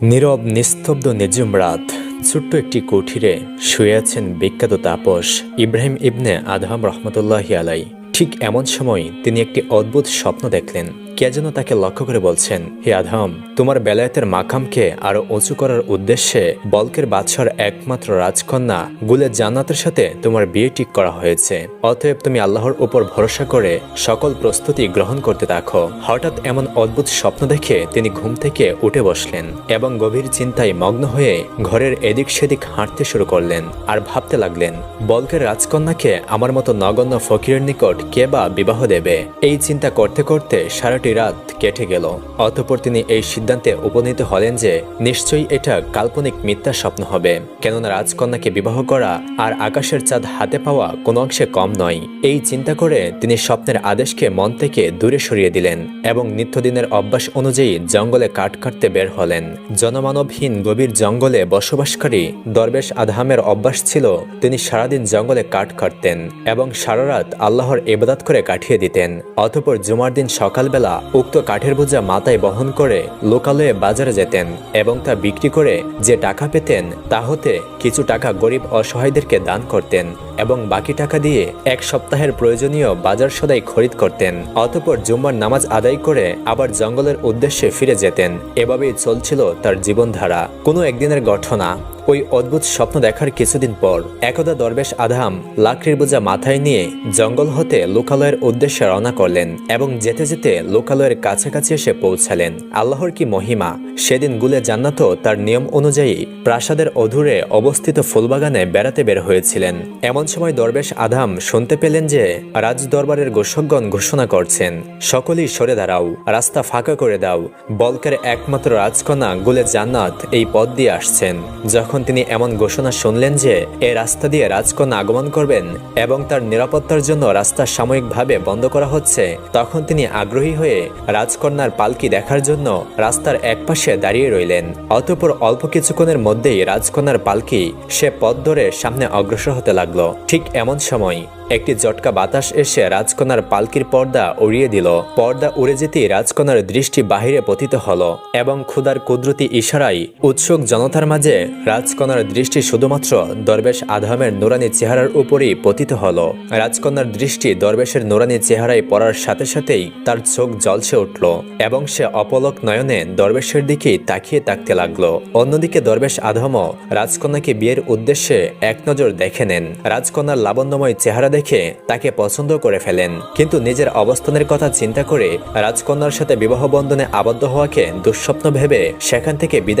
নীরব, নিস্তব্ধ নিজুম রাত ছোট্ট একটি কুঠিরে শুয়ে আছেন বিখ্যাত তাপস ইব্রাহিম ইবনে আদহাম রহমতুল্লাহ আলাই। ঠিক এমন সময় তিনি একটি অদ্ভুত স্বপ্ন দেখলেন। কে যেন তাকে লক্ষ্য করে বলছেন, হে আধাম তোমার বেলায়েতের মাকামকে আরও উঁচু করার উদ্দেশ্যে বলকের বাদশার একমাত্র রাজকন্যা গুলে জান্নাতের সাথে তোমার বিয়ে ঠিক করা হয়েছে। অতএব তুমি আল্লাহর উপর ভরসা করে সকল প্রস্তুতি গ্রহণ করতে থাকো। হঠাৎ এমন অদ্ভুত স্বপ্ন দেখে তিনি ঘুম থেকে উঠে বসলেন এবং গভীর চিন্তায় মগ্ন হয়ে ঘরের এদিক সেদিক হাঁটতে শুরু করলেন আর ভাবতে লাগলেন, বলকের রাজকন্যাকে আমার মতো নগণ্য ফকিরের নিকট কে বা বিবাহ দেবে? এই চিন্তা করতে করতে সারাটি রাত কেটে গেল। অতঃপর তিনি এই সিদ্ধান্তে উপনীত হলেন যে, নিশ্চয়ই এটা কাল্পনিক মিথ্যা স্বপ্ন হবে। কেননা রাজকন্যাকে বিবাহ করা আর আকাশের চাঁদ হাতে পাওয়া কোনো অংশে কম নয়। এই চিন্তা করে তিনি স্বপ্নের আদেশকে মন থেকে দূরে সরিয়ে দিলেন এবং নিত্যদিনের অভ্যাস অনুযায়ী জঙ্গলে কাঠ কাটতে বের হলেন। জনমানবহীন গভীর জঙ্গলে বসবাসকারী দরবেশ আধামের অভ্যাস ছিল, তিনি সারাদিন জঙ্গলে কাঠ কাটতেন এবং সারা রাত আল্লাহর ইবাদত করে কাটিয়ে দিতেন। অতঃপর জুমার দিন সকালবেলা উক্ত কাঠের বোঝা মাথায় বহন করে লোকালয়ে বাজারে যেতেন এবং তা বিক্রি করে যে টাকা পেতেন তা হতে কিছু টাকা গরিব অসহায়দেরকে দান করতেন এবং বাকি টাকা দিয়ে এক সপ্তাহের প্রয়োজনীয় বাজার সদাই খরিদ করতেন। অতঃপর জুম্মার নামাজ আদায় করে আবার জঙ্গলের উদ্দেশ্যে ফিরে যেতেন। এভাবেই চলছিল তার জীবনধারা। কোনো একদিনের ঘটনা ওই অদ্ভুত স্বপ্ন দেখার কিছুদিন পর একদা দরবেশ আধাম লাকড়ির বোঝা মাথায় নিয়ে জঙ্গল হতে লোকালয়ের উদ্দেশ্যে রওনা করলেন এবং যেতে যেতে লোকালয়ের কাছাকাছি এসে পৌঁছালেন। আল্লাহর কি মহিমা? সেদিন গুলে জান্নাত তার নিয়ম অনুযায়ী প্রাসাদের অধুরে অবস্থিত ফুলবাগানে বেড়াতে বের হয়েছিলেন। এমন সময় দরবেশ আধাম শুনতে পেলেন যে রাজ দরবারের গোষকগণ ঘোষণা করছেন, সকলেই সরে দাঁড়াও, রাস্তা ফাঁকা করে দাও, বলকের একমাত্র রাজকন্যা গুলে জান্নাত এই পথ দিয়ে আসছেন। যখন তিনি এমন ঘোষণা শুনলেন যে, এ রাস্তা দিয়ে রাজকন্যা আগমন করবেন এবং তার নিরাপত্তার জন্য রাস্তা সাময়িকভাবে বন্ধ করা হচ্ছে। তখন তিনি আগ্রহী হয়ে রাজকন্যার পালকি দেখার জন্য রাস্তার একপাশে দাঁড়িয়ে রইলেন। অতপর অল্প কিছুক্ষণের মধ্যেই রাজকন্যার পালকি সে পথ ধরে সামনে অগ্রসর হতে লাগল। ঠিক এমন সময় একটি জটকা বাতাস এসে রাজকন্যার পালকির পর্দা উড়িয়ে দিল। পর্দা উড়ে যেতেই রাজকন্যার দৃষ্টি বাহিরে পতিত হল এবং ক্ষুদার কুদরতি ইশারাই উৎসুক জনতার মাঝে রাজকন্যার দৃষ্টি শুধুমাত্র দরবেশ আধামের নুরানি চেহারার উপরই পতিত হলো। রাজকন্যার দৃষ্টি দরবেশের নুরানি চেহারায় পড়ার সাথে সাথেই তার চোখ জলসে উঠল এবং সে অপলক নয়নে দরবেশের দিকেই তাকিয়ে তাকতে লাগল। অন্যদিকে দরবেশ আধমও রাজকন্যাকে বিয়ের উদ্দেশ্যে এক নজর দেখে নেন। রাজকন্যার লাবণ্যময় চেহারা দেখে তাকে পছন্দ করে ফেলেন। কিন্তু নিজের অবস্থানের কথা চিন্তা করে রাজকন্যার সাথে বিবাহ বন্ধনে আবদ্ধ হওয়াকে দুঃস্বপ্ন ভেবে সেখান থেকে বিদায়